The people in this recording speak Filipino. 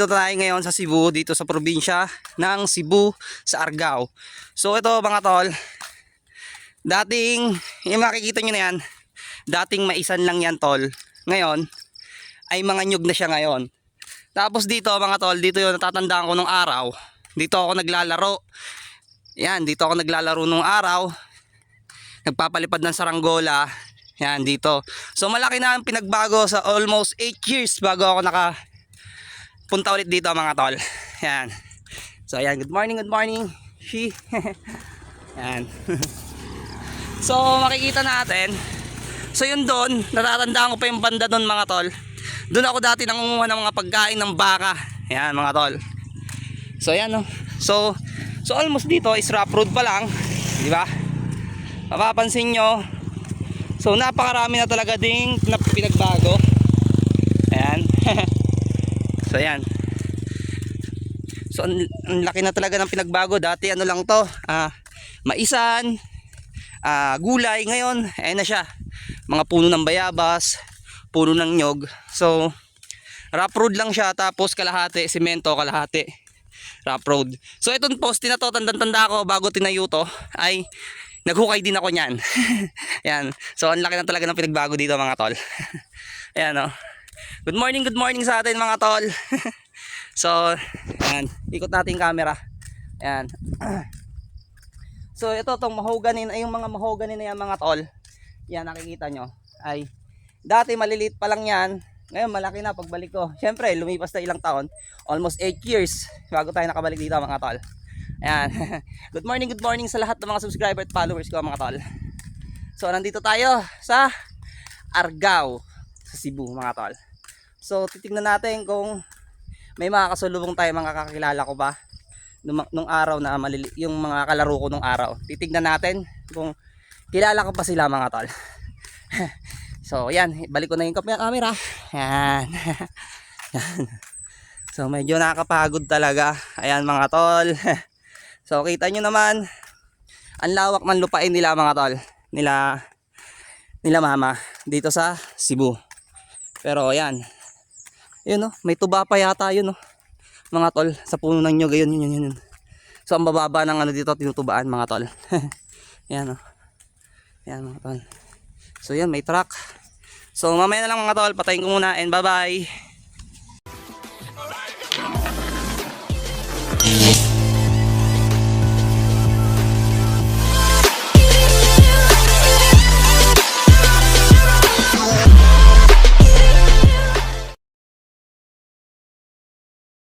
Dito tayo ngayon sa Cebu, dito sa probinsya ng Cebu sa Argao. So ito mga tol, dating, yung makikita nyo na yan, dating maisan lang yan tol. Ngayon, ay mga nyug na siya ngayon. Tapos dito mga tol, dito yung natatandaan ko nung araw. Dito ako naglalaro. Yan, dito ako naglalaro nung araw. Nagpapalipad ng saranggola. Yan, dito. So malaki na ang pinagbago sa almost 8 years bago ako naka punta ulit dito mga tol. Yan. So ayan, good morning, good morning. She. yan. so makikita natin. So yun doon, natatandaan ko pa yung banda doon mga tol. Doon ako dati nangunguha ng mga pagkain ng baka. Yan mga tol. So ayan no. So so almost dito is rough road pa lang, di ba? Mapapansin nyo. So napakarami na talaga ding na pinagbago. Ayan. So ayan. So ang, laki na talaga ng pinagbago. Dati ano lang to, ah, maisan, ah, gulay. Ngayon, ayan na siya. Mga puno ng bayabas, puno ng nyog. So, rough road lang siya. Tapos kalahati, simento, kalahati. Rough road. So itong poste na to, tanda-tanda ko bago tinayo to, ay naghukay din ako niyan. Yan. So ang laki na talaga ng pinagbago dito mga tol. Ayan oh. Good morning, good morning sa atin mga tol. so, ayan, ikot natin yung camera. Ayan. So, ito tong mahogany, ay yung mga mahogany na yan mga tol. Yan, nakikita nyo. Ay, dati maliliit pa lang yan. Ngayon, malaki na pagbalik ko. Siyempre, lumipas na ilang taon. Almost 8 years bago tayo nakabalik dito mga tol. Ayan. good morning, good morning sa lahat ng mga subscriber at followers ko mga tol. So, nandito tayo sa Argao, sa Cebu mga tol. So, titignan natin kung may mga kasulubong tayo mga kakilala ko ba nung, nung araw na malili, yung mga kalaro ko nung araw. Titignan natin kung kilala ko pa sila mga tol. so, yan. Balik ko na yung camera. Yan. yan. So, medyo nakakapagod talaga. Ayan mga tol. so, kita nyo naman, ang lawak ng lupain nila mga tol. Nila, nila mama dito sa Cebu. Pero, ayan. Yun no, may tuba pa yata yun no. Mga tol, sa puno ng nyog, ayun, yun, yun, yun. So, ang bababa ng ano dito, tinutubaan mga tol. Ayan no. Ayan mga tol. So, yan, may truck. So, mamaya na lang mga tol, patayin ko muna and bye-bye.